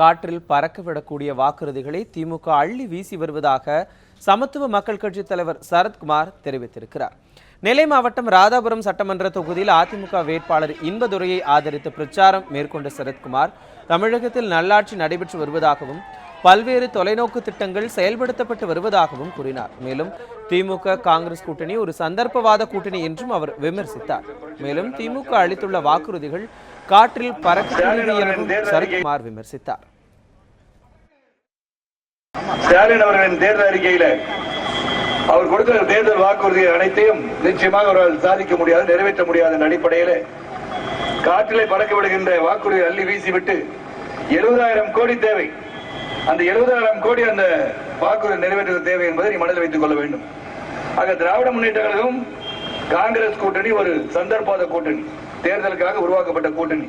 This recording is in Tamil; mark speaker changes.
Speaker 1: காற்றில் பறக்கவிடக்கூடிய வாக்குறுதிகளை திமுக அள்ளி வீசி வருவதாக சமத்துவ மக்கள் கட்சித் தலைவர் சரத்குமார் தெரிவித்திருக்கிறார். நெல்லை மாவட்டம் ராதாபுரம் சட்டமன்ற தொகுதியில் அதிமுக வேட்பாளர் இன்பதுரையை ஆதரித்து பிரச்சாரம் மேற்கொண்ட சரத்குமார் தமிழகத்தில் நல்லாட்சி நடைபெற்று வருவதாகவும் பல்வேறு தொலைநோக்கு திட்டங்கள் செயல்படுத்தப்பட்டு வருவதாகவும் கூறினார். மேலும் திமுக காங்கிரஸ் கூட்டணி ஒரு சந்தர்ப்பவாத கூட்டணி என்றும் அவர் விமர்சித்தார். மேலும் திமுக அளித்துள்ள வாக்குறுதிகள் காற்றில் பறக்கக்கூடியது எனவும் சரத்குமார் விமர்சித்தார்.
Speaker 2: ஸ்டாலின் அவர்களின் தேர்தல் அறிக்கையில அவர் கொடுத்த தேர்தல் வாக்குறுதிகள் அனைத்தையும் நிச்சயமாக அவரால் சாதிக்க முடியாது நிறைவேற்ற முடியாத அடிப்படையில காற்றிலே பறக்க விடுகின்ற வாக்குறுதி அள்ளி வீசிவிட்டு எழுபதாயிரம் கோடி தேவை. அந்த எழுபதாயிரம் கோடி அந்த வாக்குறுதி நிறைவேற்ற தேவை என்பதை நீ மனதில் வைத்துக் கொள்ள வேண்டும். ஆக திராவிட முன்னேற்ற கழகம் காங்கிரஸ் கூட்டணி ஒரு சந்தர்ப்பாத கூட்டணி. தேர்தலுக்காக உருவாக்கப்பட்ட கூட்டணி.